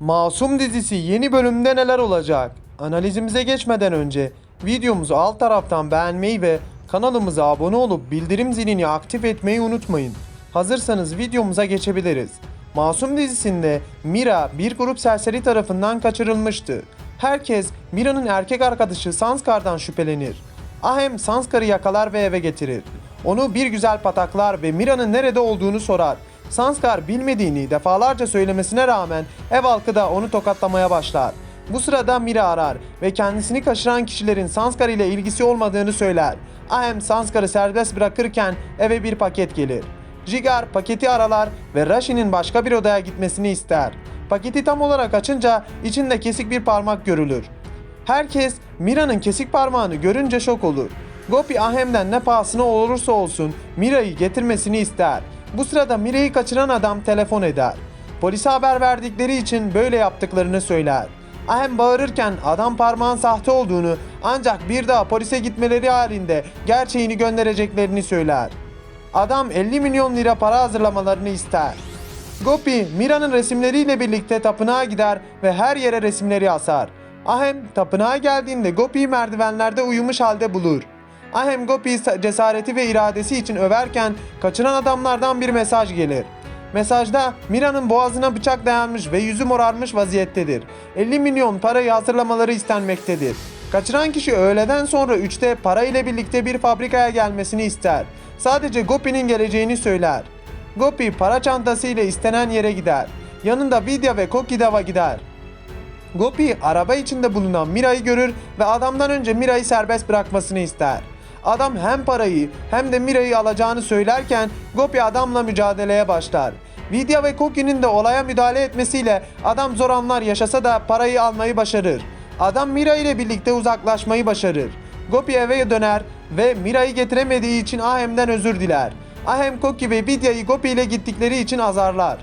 Masum dizisi yeni bölümde neler olacak? Analizimize geçmeden önce videomuzu alt taraftan beğenmeyi ve kanalımıza abone olup bildirim zilini aktif etmeyi unutmayın. Hazırsanız videomuza geçebiliriz. Masum dizisinde Mira bir grup serseri tarafından kaçırılmıştı. Herkes Mira'nın erkek arkadaşı Sanskar'dan şüphelenir. Ahem Sanskar'ı yakalar ve eve getirir. Onu bir güzel pataklar ve Mira'nın nerede olduğunu sorar. Sanskar bilmediğini defalarca söylemesine rağmen ev halkı da onu tokatlamaya başlar. Bu sırada Mira arar ve kendisini kaçıran kişilerin Sanskar ile ilgisi olmadığını söyler. Ahem Sanskar'ı serbest bırakırken eve bir paket gelir. Jigar paketi aralar ve Rashi'nin başka bir odaya gitmesini ister. Paketi tam olarak açınca içinde kesik bir parmak görülür. Herkes Mira'nın kesik parmağını görünce şok olur. Gopi Ahem'den ne pahasına olursa olsun Mira'yı getirmesini ister. Bu sırada Mira'yı kaçıran adam telefon eder. Polise haber verdikleri için böyle yaptıklarını söyler. Ahem bağırırken adam parmağın sahte olduğunu ancak bir daha polise gitmeleri halinde gerçeğini göndereceklerini söyler. Adam 50 milyon lira para hazırlamalarını ister. Gopi, Mira'nın resimleriyle birlikte tapınağa gider ve her yere resimleri asar. Ahem, tapınağa geldiğinde Gopi'yi merdivenlerde uyumuş halde bulur. Ahem Gopi'yi sa- cesareti ve iradesi için överken kaçıran adamlardan bir mesaj gelir. Mesajda Mira'nın boğazına bıçak dayanmış ve yüzü morarmış vaziyettedir. 50 milyon parayı hazırlamaları istenmektedir. Kaçıran kişi öğleden sonra 3'te para ile birlikte bir fabrikaya gelmesini ister. Sadece Gopi'nin geleceğini söyler. Gopi para çantası ile istenen yere gider. Yanında Vidya ve Kokidava gider. Gopi araba içinde bulunan Mira'yı görür ve adamdan önce Mira'yı serbest bırakmasını ister. Adam hem parayı hem de Mira'yı alacağını söylerken Gopi adamla mücadeleye başlar. Vidya ve Koki'nin de olaya müdahale etmesiyle adam zor anlar yaşasa da parayı almayı başarır. Adam Mira ile birlikte uzaklaşmayı başarır. Gopi eve döner ve Mira'yı getiremediği için Ahem'den özür diler. Ahem Koki ve Vidya'yı Gopi ile gittikleri için azarlar.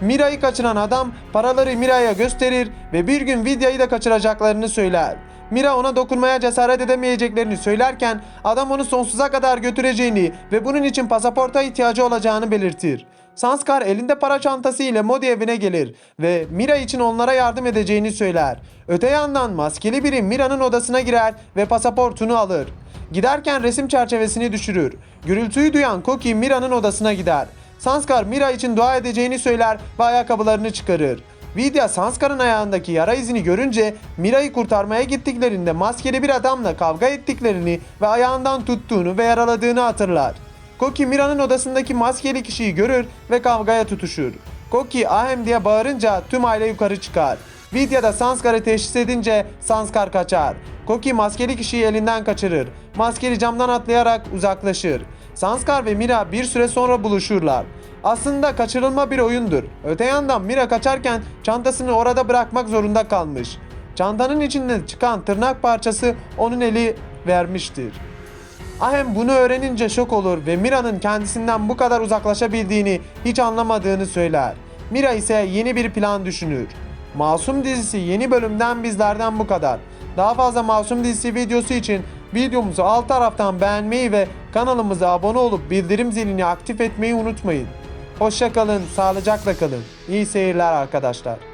Mira'yı kaçıran adam paraları Mira'ya gösterir ve bir gün Vidya'yı da kaçıracaklarını söyler. Mira ona dokunmaya cesaret edemeyeceklerini söylerken adam onu sonsuza kadar götüreceğini ve bunun için pasaporta ihtiyacı olacağını belirtir. Sanskar elinde para çantası ile Modi evine gelir ve Mira için onlara yardım edeceğini söyler. Öte yandan maskeli biri Mira'nın odasına girer ve pasaportunu alır. Giderken resim çerçevesini düşürür. Gürültüyü duyan Koki Mira'nın odasına gider. Sanskar Mira için dua edeceğini söyler ve ayakkabılarını çıkarır. Vidya Sanskar'ın ayağındaki yara izini görünce Mira'yı kurtarmaya gittiklerinde maskeli bir adamla kavga ettiklerini ve ayağından tuttuğunu ve yaraladığını hatırlar. Koki Mira'nın odasındaki maskeli kişiyi görür ve kavgaya tutuşur. Koki ahem diye bağırınca tüm aile yukarı çıkar. Vidya da Sanskar'ı teşhis edince Sanskar kaçar. Koki maskeli kişiyi elinden kaçırır. Maskeli camdan atlayarak uzaklaşır. Sanskar ve Mira bir süre sonra buluşurlar. Aslında kaçırılma bir oyundur. Öte yandan Mira kaçarken çantasını orada bırakmak zorunda kalmış. Çantanın içinden çıkan tırnak parçası onun eli vermiştir. Ahem bunu öğrenince şok olur ve Mira'nın kendisinden bu kadar uzaklaşabildiğini hiç anlamadığını söyler. Mira ise yeni bir plan düşünür. Masum dizisi yeni bölümden bizlerden bu kadar. Daha fazla Masum dizisi videosu için videomuzu alt taraftan beğenmeyi ve kanalımıza abone olup bildirim zilini aktif etmeyi unutmayın. Hoşça kalın, sağlıcakla kalın. İyi seyirler arkadaşlar.